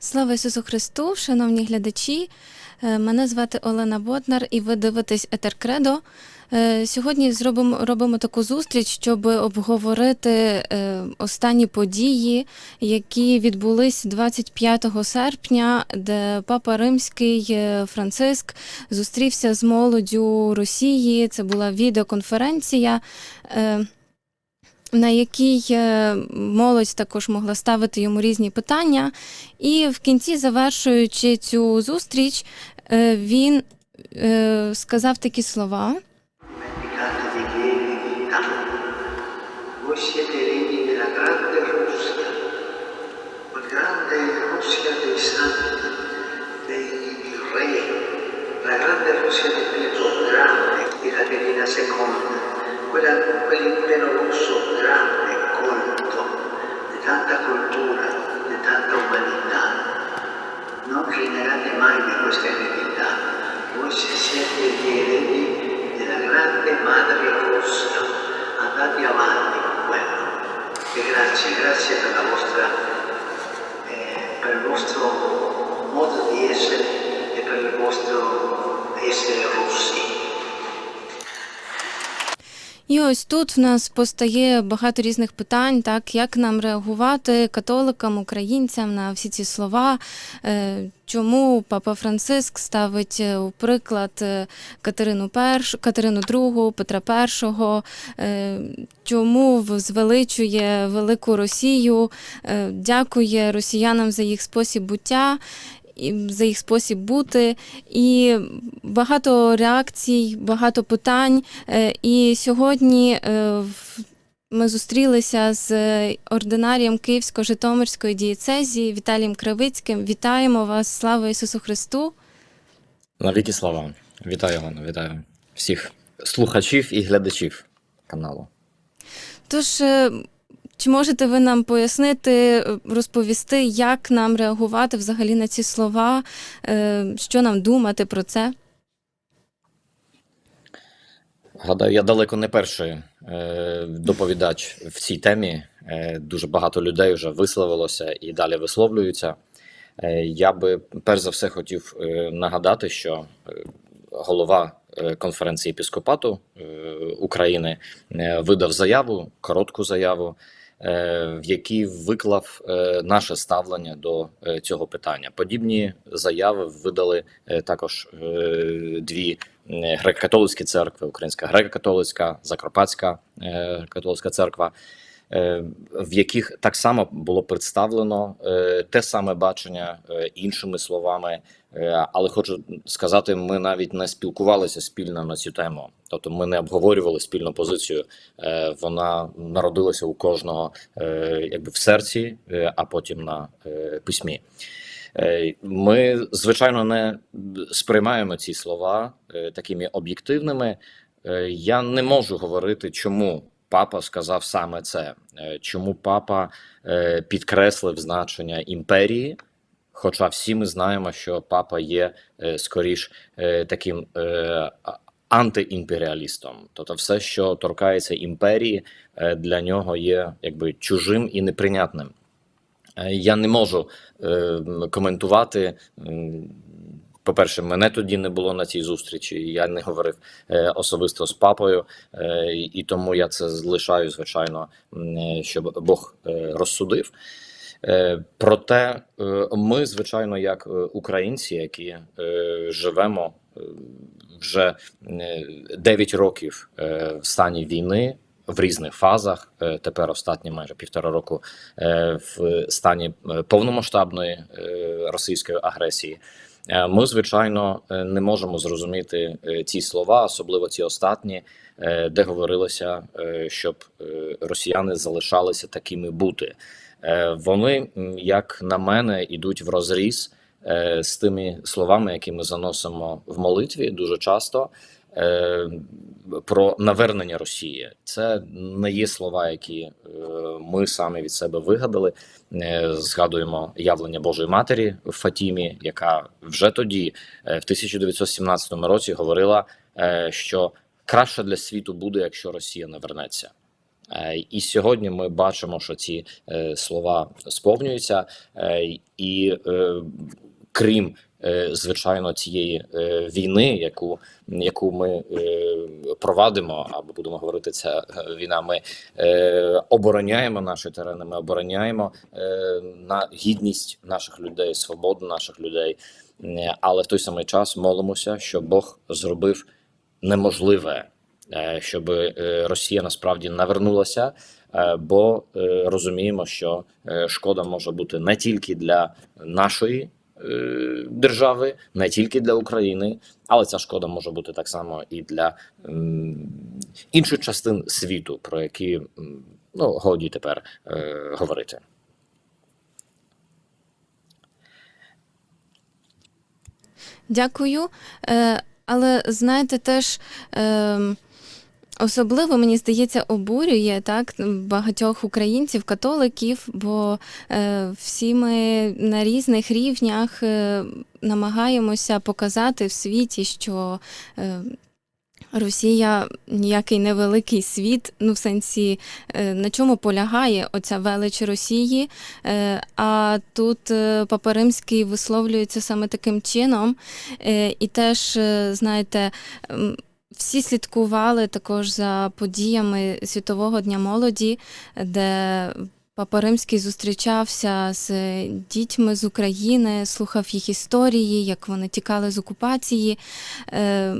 Слава Ісусу Христу, шановні глядачі. Е, Мене звати Олена Боднар, і ви дивитесь Етер Кредо. Е, Сьогодні зробимо робимо таку зустріч, щоб обговорити е, останні події, які відбулись 25 серпня, де Папа Римський Франциск зустрівся з молоддю Росії. Це була відеоконференція. На якій е, молодь також могла ставити йому різні питання. І в кінці, завершуючи цю зустріч, е, він е, сказав такі слова. Ось quell'impero russo grande, colto, di tanta cultura, di tanta umanità. Non generate mai di questa eredità. Voi se siete gli eredi della grande madre Russia. Andate avanti con quello. E grazie, grazie per la vostra, eh, per il vostro modo di essere e per il vostro essere russi. І ось тут в нас постає багато різних питань, так як нам реагувати католикам, українцям на всі ці слова. Е, Чому папа Франциск ставить е, у приклад е, Катерину І, Катерину II, Петра І, чому звеличує велику Росію, дякує росіянам за їх спосіб буття. За їх спосіб бути, і багато реакцій, багато питань. Е, І сьогодні е, ми зустрілися з ординарієм Київсько-Житомирської дієцезії Віталієм Кривицьким. Вітаємо вас! Слава Ісусу Христу! Навіки слава. Вітаю Олено, вітаю всіх слухачів і глядачів каналу. Тож, е, чи можете ви нам пояснити, е, розповісти, як нам реагувати взагалі на ці слова, е, що нам думати про це? Гадаю, я далеко не перший е, доповідач в цій темі. Дуже багато людей вже висловилося і далі висловлюються. Я би перш за все хотів нагадати, що голова конференції епіскопату України видав заяву, коротку заяву, в якій виклав е, наше ставлення до е, цього питання. Подібні заяви видали е, також е, дві е, греко-католицькі церкви: Українська греко-католицька, Закарпатська е, католицька церква. Е, В яких так само було представлено е, те саме бачення е, іншими словами, але хочу сказати, ми навіть не спілкувалися спільно на цю тему. Тобто, ми не обговорювали спільну позицію. Вона народилася у кожного якби в серці, а потім на письмі. Ми, звичайно, не сприймаємо ці слова такими об'єктивними. Я не можу говорити, чому папа сказав саме це, Е, чому папа е, підкреслив значення імперії. Хоча всі ми знаємо, що папа є е, скоріш таким антиімперіалістом. Тобто, все, що торкається імперії, для нього є якби чужим і неприйнятним. Я не можу коментувати. По-перше, мене тоді не було на цій зустрічі. Я не говорив е, особисто з папою, е, і- тому я це залишаю, звичайно, е, щоб Бог розсудив. Проте ми, звичайно, як українці, які живемо вже е, 9 років в стані війни в різних фазах. Тепер останні майже півтора року в стані повномасштабної російської агресії. Е, Ми, звичайно, е, не можемо зрозуміти е, ці слова, особливо ці останні, е, де говорилося, е, щоб е, росіяни залишалися такими бути. Е, Вони, як на мене, йдуть в розріз е, з тими словами, які ми заносимо в молитві дуже часто. Про навернення Росії це не є слова, які е, ми самі від себе вигадали. Е, Згадуємо явлення Божої Матері в Фатімі, яка вже тоді, е, в 1917 році, говорила, що краще для світу буде, якщо Росія не вернеться. І сьогодні ми бачимо, що ці слова сповнюються, і крім звичайно цієї е, війни, яку, яку ми е, провадимо, або будемо говорити, е, війна. Ми е, обороняємо наші терени, ми обороняємо е, на гідність наших людей, свободу наших людей. Е, Але в той самий час молимося, щоб Бог зробив неможливе, е, щоб е, Росія насправді навернулася, е, бо е, розуміємо, що е, шкода може бути не тільки для нашої е, держави, не тільки для України, але ця шкода може бути так само і для інших частин світу, про які ну годі тепер е, говорити. Дякую. Е, але знаєте, теж е, особливо мені здається обурює так багатьох українців, католиків, бо е, всі ми на різних рівнях е, намагаємося показати в світі, що. Е, Росія ніякий невеликий світ, ну в сенсі, е, на чому полягає оця велич Росії. Е, А тут е, Папа Римський висловлюється саме таким чином. І теж, знаєте, всі слідкували також за подіями Світового дня молоді, де Папа Римський зустрічався з дітьми з України, слухав їх історії, як вони тікали з окупації. Е,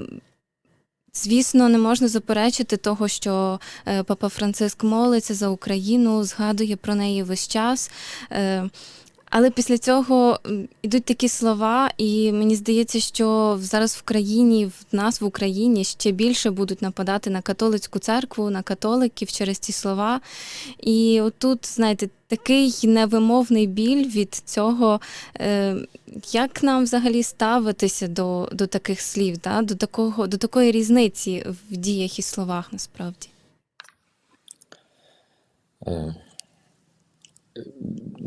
Звісно, не можна заперечити того, що е, Папа Франциск молиться за Україну, згадує про неї весь час. Е, Але після цього м, ідуть такі слова, і мені здається, що зараз в країні, в нас в Україні ще більше будуть нападати на католицьку церкву, на католиків через ці слова. І отут, знаєте, такий невимовний біль від цього. Е, Як нам взагалі ставитися до, до таких слів, да? до, такого, до такої різниці в діях і словах насправді?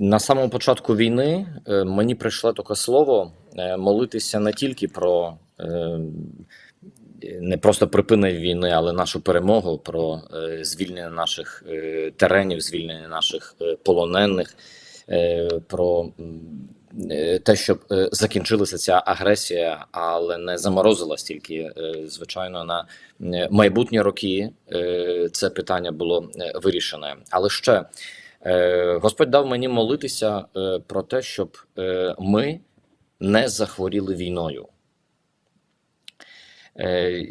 На самому початку війни е, мені прийшло таке слово е, молитися не тільки про е, не просто припинення війни, але нашу перемогу, про звільнення наших теренів, звільнення наших полонених, про те, щоб закінчилася ця агресія, але не заморозилась тільки, звичайно, на майбутні роки. Це питання було вирішене. Але ще Господь дав мені молитися е, про те, щоб е, ми не захворіли війною. Е,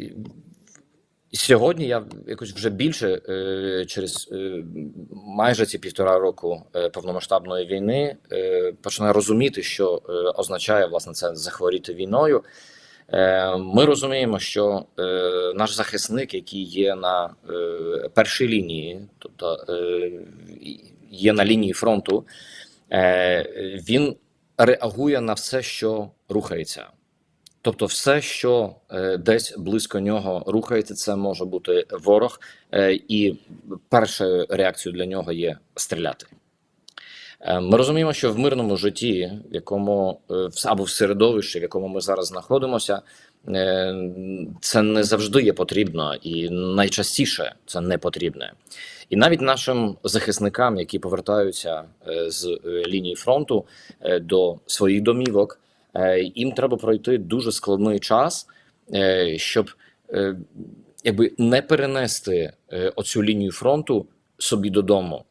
Сьогодні я якось вже більше е, через е, майже ці півтора року е, повномасштабної війни е, починаю розуміти, що е, означає власне це захворіти війною. Е, Ми розуміємо, що е, наш захисник, який є на е, першій лінії, тобто є на лінії фронту, він реагує на все, що рухається. Тобто, все, що десь близько нього рухається, це може бути ворог, і першою реакцією для нього є стріляти. Е, Ми розуміємо, що в мирному житті, в якому е, або в середовищі, в якому ми зараз знаходимося, е, це не завжди є потрібно, і найчастіше це не потрібне. І навіть нашим захисникам, які повертаються з лінії фронту до своїх домівок, їм треба пройти дуже складний час, щоб якби не перенести оцю лінію фронту собі додому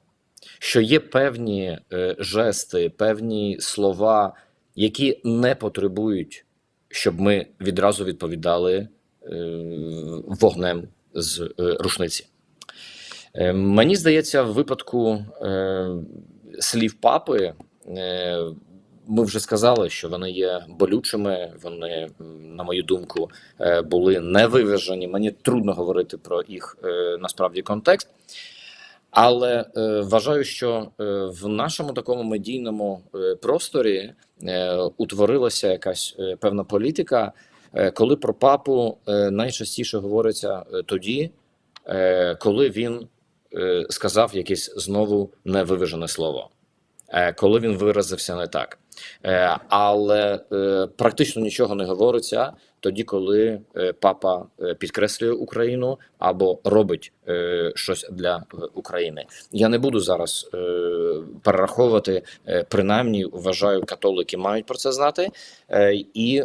що є певні е, жести, певні слова, які не потребують, щоб ми відразу відповідали е, вогнем з е, рушниці. Мені здається, в випадку слів папи. Ми вже сказали, що вони є болючими. Вони, на мою думку, були невиважені. Мені трудно говорити про їх насправді контекст. Але е, вважаю, що е, в нашому такому медійному е, просторі е, утворилася якась е, певна політика, е, коли про папу е, найчастіше говориться е, тоді, е, коли він е, сказав якесь знову невиважене слово, е, коли він виразився не так. Е, але е, практично нічого не говориться тоді, коли е, папа е, підкреслює Україну або робить е, щось для України. Я не буду зараз перераховувати, принаймні вважаю, католики мають про це знати. І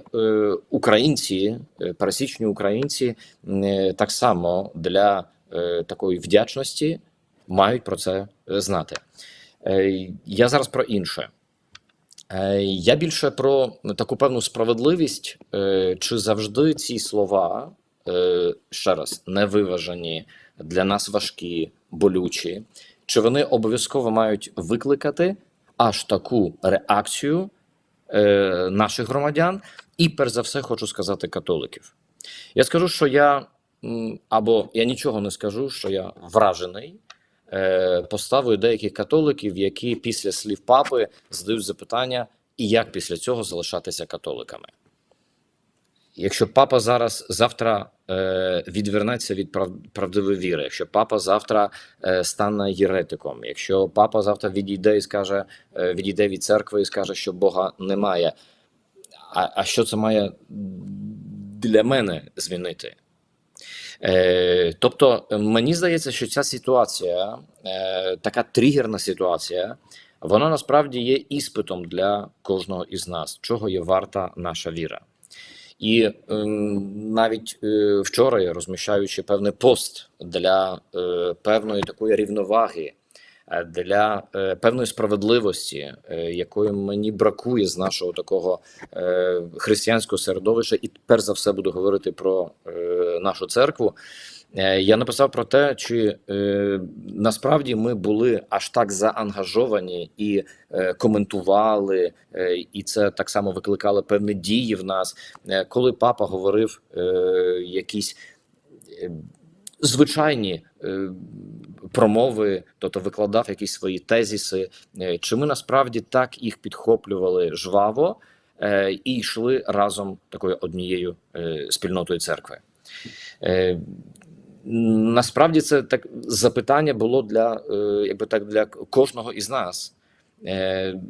українці, пересічні українці, так само для такої вдячності мають про це знати. Я зараз про інше. Е, Я більше про таку певну справедливість, е, чи завжди ці слова, е, ще раз, невиважені, для нас важкі, болючі, чи вони обов'язково мають викликати аж таку реакцію наших громадян, і перш за все хочу сказати католиків. Я скажу, що я або я нічого не скажу, що я вражений поставою деяких католиків, які після слів папи задають запитання, і як після цього залишатися католиками. Якщо папа зараз завтра е, відвернеться від прав, правдивої віри, якщо папа завтра е, стане єретиком, якщо папа завтра відійде і скаже, е, відійде від церкви і скаже, що Бога немає, а, а що це має для мене змінити? Е, тобто, мені здається, що ця ситуація, е, така тригерна ситуація, вона насправді є іспитом для кожного із нас, чого є варта наша віра. І е, навіть е, вчора я розміщаючи певний пост для е, певної такої рівноваги, для е, певної справедливості, е, якої мені бракує з нашого такого е, християнського середовища, і перш за все буду говорити про е, нашу церкву. Е, Я написав про те, чи е, насправді ми були аж так заангажовані і е, коментували, е, і це так само викликало певні дії в нас, е, коли папа говорив е, якісь е, звичайні е, промови, тобто викладав якісь свої тезіси, е, чи ми насправді так їх підхоплювали жваво е, і йшли разом такою однією е, спільнотою церкви. Насправді це так запитання було для якби так для кожного із нас.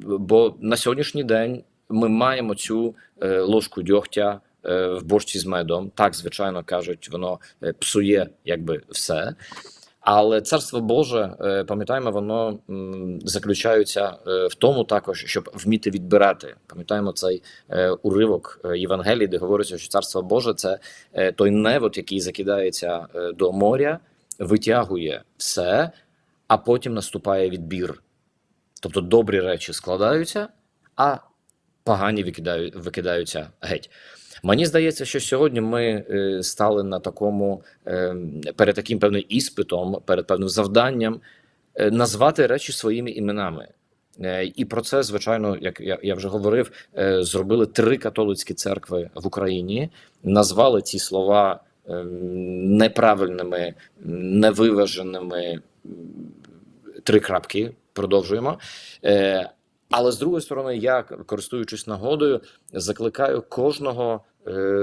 Бо на сьогоднішній день ми маємо цю ложку дьогтя в борщі з медом. Так, звичайно, кажуть, воно псує якби все. Але царство Боже, е, пам'ятаємо, воно заключається е, в тому також, щоб вміти відбирати. Пам'ятаємо цей е, уривок Євангелії, де говориться, що царство Боже це той невод, який закидається до моря, витягує все, а потім наступає відбір. Тобто добрі речі складаються, а погані викидаються геть. Мені здається, що сьогодні ми е, стали на такому е, перед таким певним іспитом, перед певним завданням е, назвати речі своїми іменами. І про це, звичайно, як я, вже говорив, зробили три католицькі церкви в Україні, назвали ці слова неправильними, невиваженими. Три крапки продовжуємо. Але з другої сторони, я користуючись нагодою, закликаю кожного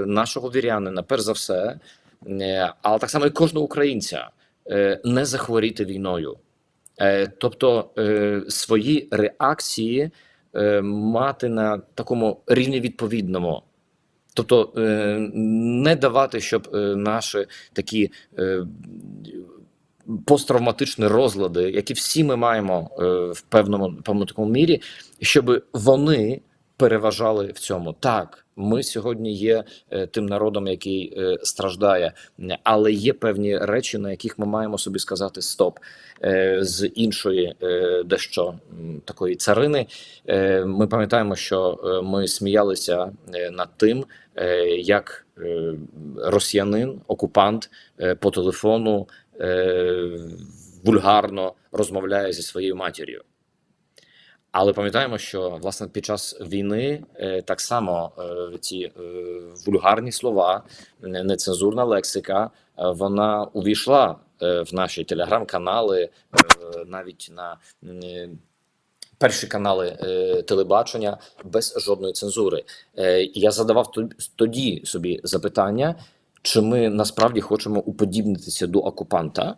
нашого вірянина, перш за все, е, але так само і кожного українця, е, не захворіти війною. Е, тобто е, свої реакції е, мати на такому рівні відповідному. Тобто е, не давати, щоб е, наші такі е, посттравматичні розлади, які всі ми маємо е, в певному певному такому мірі, щоб вони переважали в цьому. Так, ми сьогодні є е, тим народом, який е, страждає, але є певні речі, на яких ми маємо собі сказати стоп Е, з іншої дещо такої царини. Ми пам'ятаємо, що ми сміялися над тим, як росіянин, окупант по телефону вульгарно розмовляє зі своєю матір'ю. Але пам'ятаємо, що власне під час війни е, так само е, ці е, вульгарні слова, нецензурна лексика, е, вона увійшла е, в наші телеграм-канали, е, навіть на е, перші канали е, телебачення без жодної цензури. Е, я задавав тоді собі запитання, чи ми насправді хочемо уподібнитися до окупанта.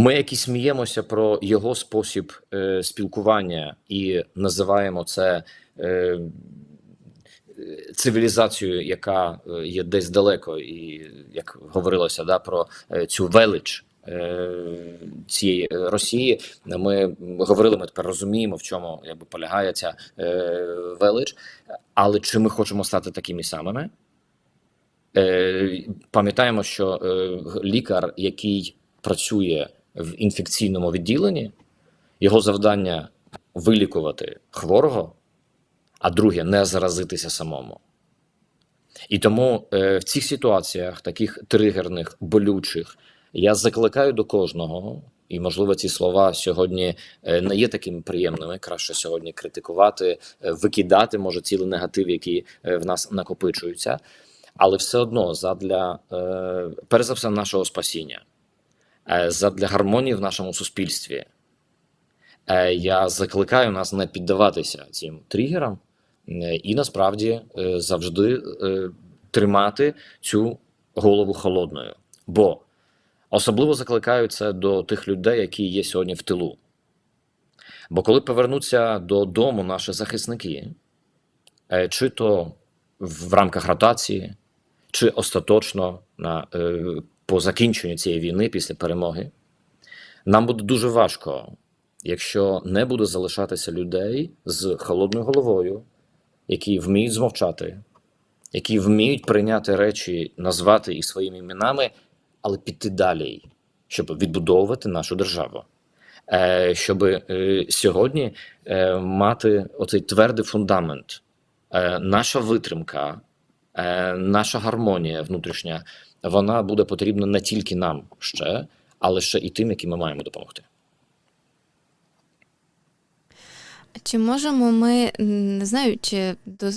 Ми які сміємося про його спосіб е, спілкування і називаємо це е, цивілізацією, яка е, є десь далеко, і як говорилося да, про е, цю велич. е, Цієї е, Росії ми говорили, ми тепер розуміємо, в чому якби полягає ця е, велич. Але чи ми хочемо стати такими самими? Е, пам'ятаємо, що е, лікар, який працює в інфекційному відділенні, його завдання вилікувати хворого, а друге не заразитися самому. І тому е, в цих ситуаціях, таких тригерних, болючих, я закликаю до кожного, і можливо ці слова сьогодні е, не є такими приємними. Краще сьогодні критикувати, е, викидати, може, цілий негатив, який в нас накопичується. Але все одно задля перш за все нашого спасіння, задля гармонії в нашому суспільстві. Е, я закликаю нас не піддаватися цим тригерам е, і насправді е, завжди е, тримати цю голову холодною. Бо особливо закликаю це до тих людей, які є сьогодні в тилу. Бо коли повернуться додому наші захисники, е, чи то в рамках ротації, чи остаточно на, е, по закінченню цієї війни після перемоги, нам буде дуже важко, якщо не буде залишатися людей з холодною головою, які вміють змовчати, які вміють прийняти речі, назвати їх своїми іменами, але піти далі, щоб відбудовувати нашу державу. Е, щоб е, сьогодні е, мати оцей твердий фундамент, наша витримка, наша гармонія внутрішня, вона буде потрібна не тільки нам ще, але ще і тим, яким ми маємо допомогти. Чи можемо ми, не знаю, чи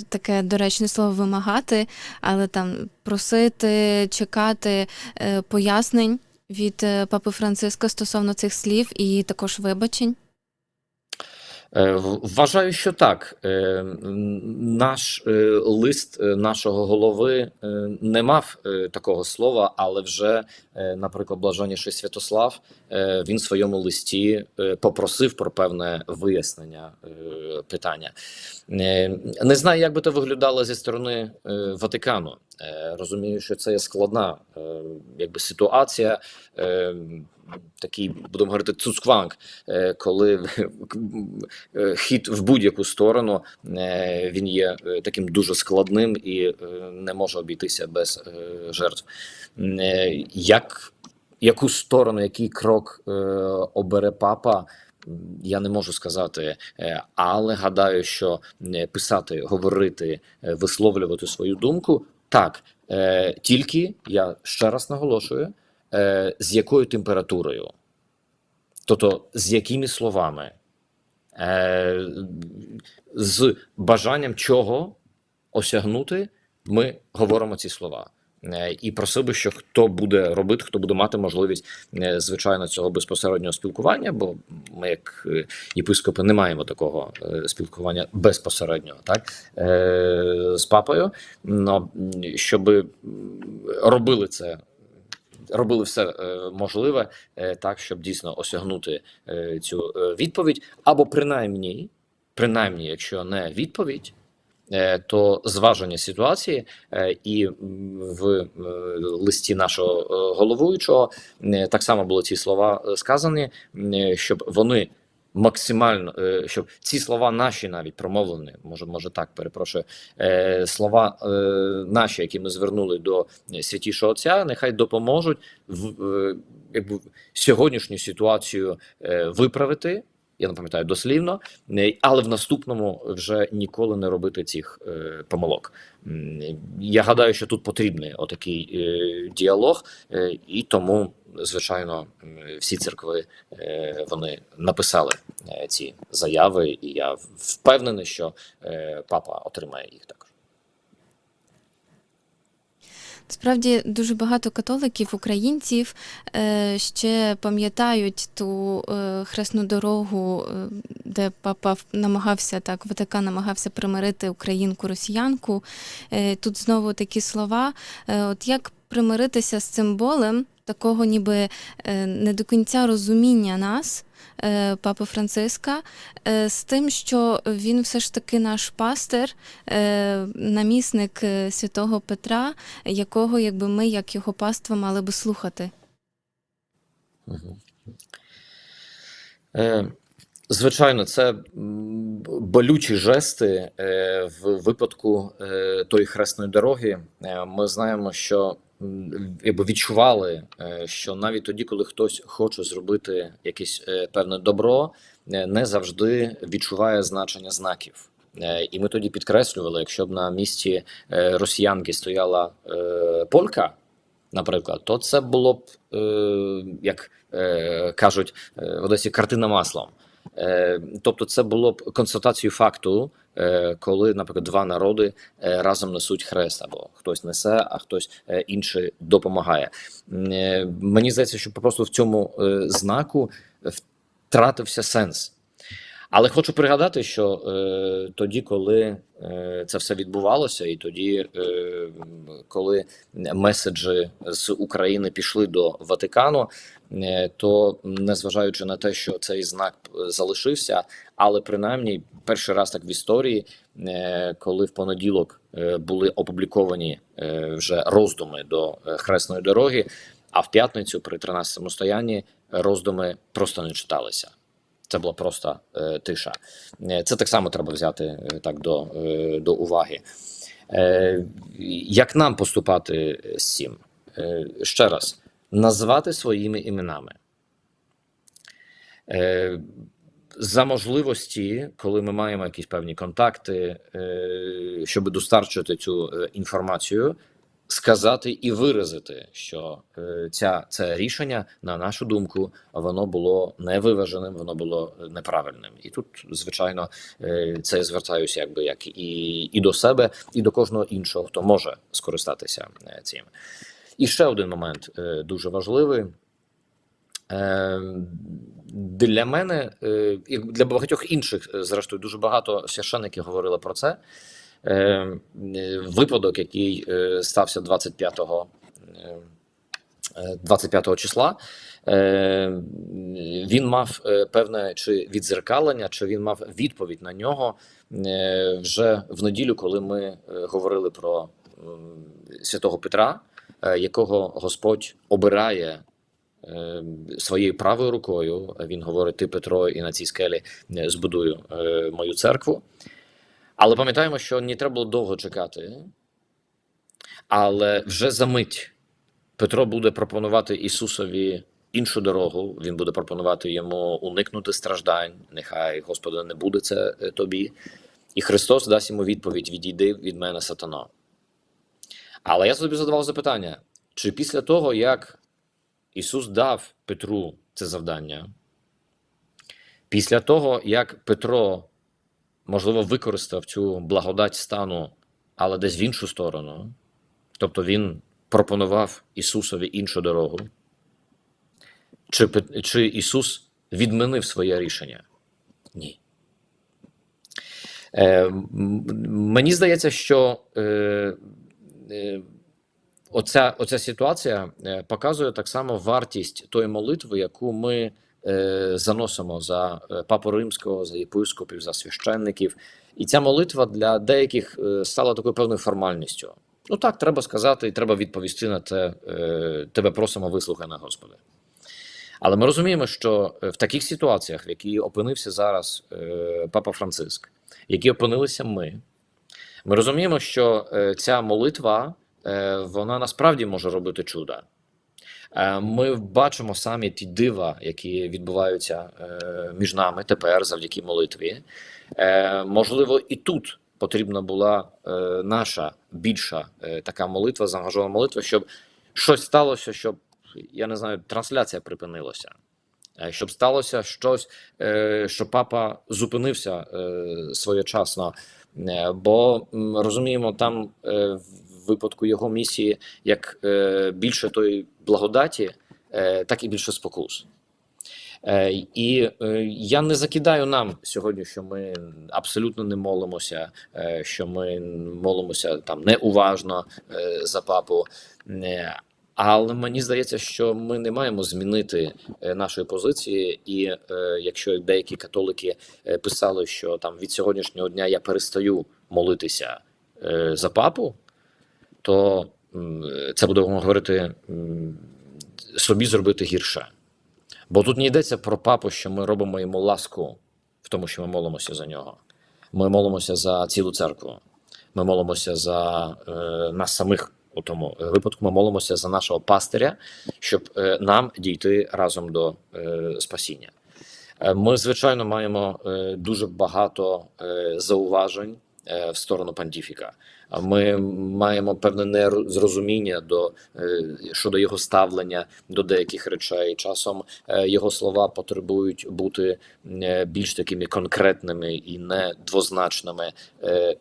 таке доречне слово вимагати, але там просити, чекати е, пояснень від е, папи Франциска стосовно цих слів і також вибачень? Е, Вважаю, що так. Е, Наш е, лист нашого голови не мав такого слова, але вже, наприклад, блаженніший Святослав е, він в своєму листі е, попросив про певне вияснення е, питання. Е, Не знаю, як би це виглядало зі сторони е, Ватикану. Е, Розумію, що це є складна е, якби ситуація. е, Такий, будемо говорити, цуцкванг, е, коли е, хід в будь-яку сторону е, він є е, таким дуже складним і е, не може обійтися без е, жертв. Е, Як, яку сторону, який крок е, обере папа? Я не можу сказати, Е, але гадаю, що е, писати, говорити, е, висловлювати свою думку так, тільки я ще раз наголошую, з якою температурою, тобто з якими словами, з бажанням чого осягнути, ми говоримо ці слова. Е, І просив би, що хто буде робити, хто буде мати можливість, е, звичайно, цього безпосереднього спілкування, бо ми, як е, єпископи, не маємо такого спілкування безпосереднього, так з папою. Но щоб робили це робили все можливе так, щоб дійсно осягнути цю відповідь, або принаймні, принаймні, якщо не відповідь. Е, То зваження ситуації е, і в е, листі нашого головуючого так само були ці слова сказані, щоб вони максимально, щоб ці слова наші навіть промовлені, може, може так перепрошую, слова наші, які ми звернули до святішого Отця, нехай допоможуть в якби сьогоднішню ситуацію виправити. Я не пам'ятаю дослівно, е, але в наступному вже ніколи не робити цих е, помилок. Я гадаю, що тут потрібний отакий е, діалог, і тому, звичайно, всі церкви вони написали ці заяви, і я впевнений, що папа отримає їх також. Справді дуже багато католиків, українців е, ще пам'ятають ту е, хресну дорогу, е, де папа намагався так, Ватикан намагався примирити українку росіянку. Е, тут знову такі слова. От як примиритися з цим болем, такого ніби е, не до кінця розуміння нас, е, Папи Франциска, е, з тим, що він все ж таки наш пастир, намісник святого Петра, якого якби ми, як його паства, мали би слухати. Звичайно, це болючі жести в випадку тої хресної дороги. Ми знаємо, що якби відчували, е, що навіть тоді, коли хтось хоче зробити якесь е, певне добро, е, не завжди відчуває значення знаків. І ми тоді підкреслювали, якщо б на місці росіянки стояла полька, наприклад, то це було б, як кажуть в Одесі, картина маслом. Тобто, це було б констатацією факту, коли, наприклад, два народи е, разом несуть хрест, або хтось несе, а хтось е, інший допомагає. Е, Мені здається, що просто в цьому е, знаку втратився сенс. Але хочу пригадати, що е, тоді, коли е, це все відбувалося, і тоді, е, коли меседжі з України пішли до Ватикану, е, то незважаючи на те, що цей знак е, залишився, але принаймні перший раз так в історії, е, коли в понеділок е, були опубліковані е, вже роздуми до е, хресної дороги, а в п'ятницю при 13-му стоянні роздуми просто не читалися. Це була просто е, тиша. Е, Це так само треба взяти е, так до, е, до уваги. Е, як нам поступати з цим? Е, ще раз, назвати своїми іменами. Е, за можливості, коли ми маємо якісь певні контакти, е, щоб достарчити цю е, інформацію, сказати і виразити, що е, ця це рішення, на нашу думку, воно було невиваженим, воно було неправильним. І тут, звичайно, е, це я звертаюся, якби як і, і до себе, і до кожного іншого, хто може скористатися е, цим. І ще один момент е, дуже важливий. Е, Для мене е, і для багатьох інших, зрештою, дуже багато священиків говорили про це. Випадок, який стався 25-го е, е, 25 числа, він мав певне чи відзеркалення, чи він мав відповідь на нього вже в неділю, коли ми говорили про святого Петра, якого Господь обирає е, своєю правою рукою. Він говорить: Ти, Петро, і на цій скелі е, збудую е, мою церкву. Але пам'ятаємо, що не треба було довго чекати. Але вже за мить Петро буде пропонувати Ісусові іншу дорогу. Він буде пропонувати йому уникнути страждань. Нехай Господи не буде це е, тобі. І Христос дасть йому відповідь: Відійди від мене, сатано. Але я собі задавав запитання: чи після того, як Ісус дав Петру це завдання, після того, як Петро, можливо, використав цю благодать стану, але десь в іншу сторону, тобто він пропонував Ісусові іншу дорогу, чи, чи Ісус відмінив своє рішення? Ні. Е, мені здається, що е, оця, оця ситуація е, показує так само вартість тої молитви, яку ми е, заносимо за е, папу римського, за єпископів, за священників. І ця молитва для деяких е, стала такою певною формальністю. Ну так, треба сказати, і треба відповісти на те, е, тебе просимо, вислухай на Господи. Але ми розуміємо, що е, в таких ситуаціях, в якій опинився зараз е, Папа Франциск, в якій опинилися ми, ми розуміємо, що е, ця молитва е, вона насправді може робити чуда. Е, Ми бачимо самі ті дива, які відбуваються між нами тепер завдяки молитві. Можливо, і тут потрібна була наша більша така молитва, заангажована молитва, щоб щось сталося, щоб я не знаю, трансляція припинилася. Щоб сталося щось, що папа зупинився своєчасно, бо м, розуміємо, там е, в випадку його місії як е, більше тої благодаті, е, так і більше спокус. Е, І е, я не закидаю нам сьогодні, що ми абсолютно не молимося, е, що ми молимося там неуважно е, за папу. Але мені здається, що ми не маємо змінити е, нашої позиції, і е, якщо деякі католики е, писали, що там від сьогоднішнього дня я перестаю молитися за папу, то це будемо говорити собі зробити гірше. Бо тут не йдеться про папу, що ми робимо йому ласку в тому, що ми молимося за нього. Ми молимося за цілу церкву. Ми молимося за е, нас самих у тому випадку. Ми молимося за нашого пастиря, щоб е, нам дійти разом до е, спасіння. Е, Ми, звичайно, маємо дуже багато зауважень в сторону пантіфіка. Ми маємо певне незрозуміння до щодо його ставлення до деяких речей. Часом його слова потребують бути більш такими конкретними і не двозначними.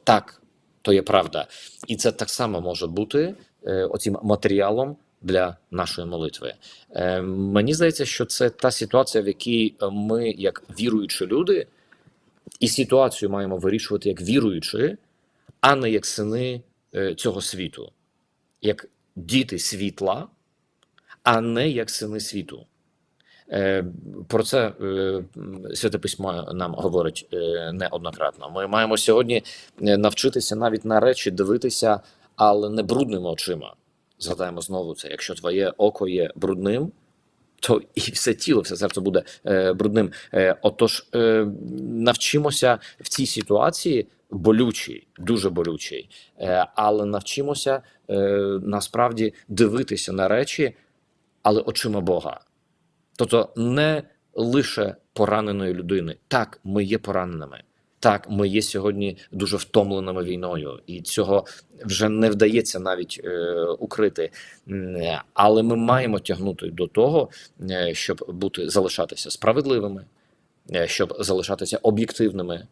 Так, то є правда, і це так само може бути е, оцім матеріалом для нашої молитви. Е, Мені здається, що це та ситуація, в якій ми, як віруючі люди, і ситуацію маємо вирішувати як віруючі, а не як сини е, цього світу, як діти світла, а не як сини світу. Е, Про це е, Святе письмо нам говорить е, неоднократно. Ми маємо сьогодні навчитися навіть на речі дивитися, але не брудними очима. Згадаємо знову це. Якщо твоє око є брудним, то і все тіло, все серце буде брудним. Отож, навчимося в цій ситуації болючій, дуже болючій, але навчимося насправді дивитися на речі, але очима Бога. Тобто не лише пораненої людини. Так, ми є пораненими. Так, ми є сьогодні дуже втомленими війною, і цього вже не вдається навіть е, укрити. Але ми маємо тягнути до того, е, щоб бути залишатися справедливими, е, щоб залишатися об'єктивними,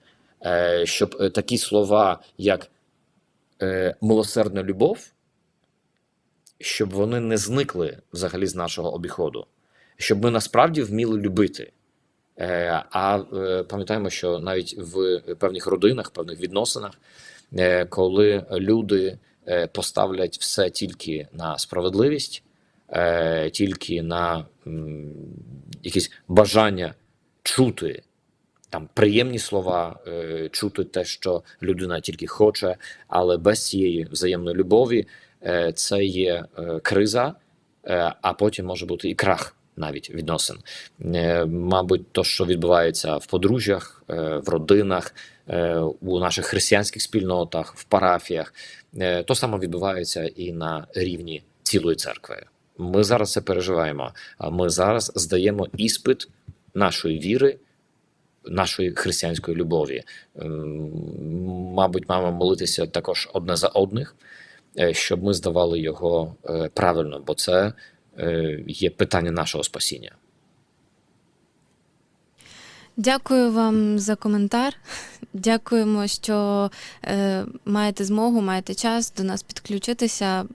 е, щоб е, такі слова, як е, милосердна любов, щоб вони не зникли взагалі з нашого обіходу щоб ми насправді вміли любити. Е, А е, пам'ятаємо, що навіть в певних родинах, певних відносинах, е, коли люди поставлять все тільки на справедливість, тільки на якісь бажання чути там приємні слова, чути те, що людина тільки хоче, але без цієї взаємної любові, це є криза, а потім може бути і крах навіть відносин. Е, Мабуть, то, що відбувається в подружжях, е, в родинах, е, у наших християнських спільнотах, в парафіях, то саме відбувається і на рівні цілої церкви. Ми зараз це переживаємо. Ми зараз здаємо іспит нашої віри, нашої християнської любові. Ем, Мабуть, маємо молитися також одне за одних, щоб ми здавали його правильно, бо це є питання нашого спасіння. Дякую вам за коментар. Дякуємо, що е, маєте змогу, маєте час до нас підключитися.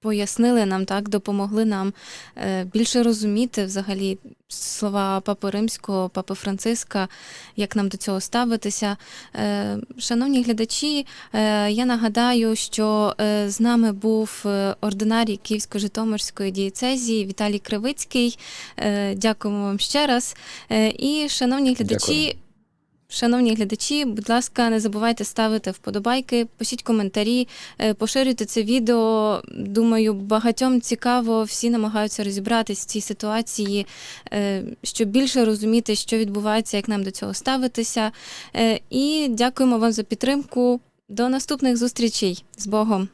Пояснили нам так, допомогли нам е, більше розуміти взагалі слова Папи Римського, Папи Франциска, як нам до цього ставитися. Е, шановні глядачі, е, я нагадаю, що з нами був ординарій Київсько-Житомирської дієцезії Віталій Кривицький. Дякуємо вам ще раз. І, шановні глядачі, Дякую. Шановні глядачі, будь ласка, не забувайте ставити вподобайки, пишіть коментарі, е, поширюйте це відео. Думаю, багатьом цікаво, всі намагаються розібратись в цій ситуації, е, щоб більше розуміти, що відбувається, як нам до цього ставитися. Е, І дякуємо вам за підтримку. До наступних зустрічей з Богом!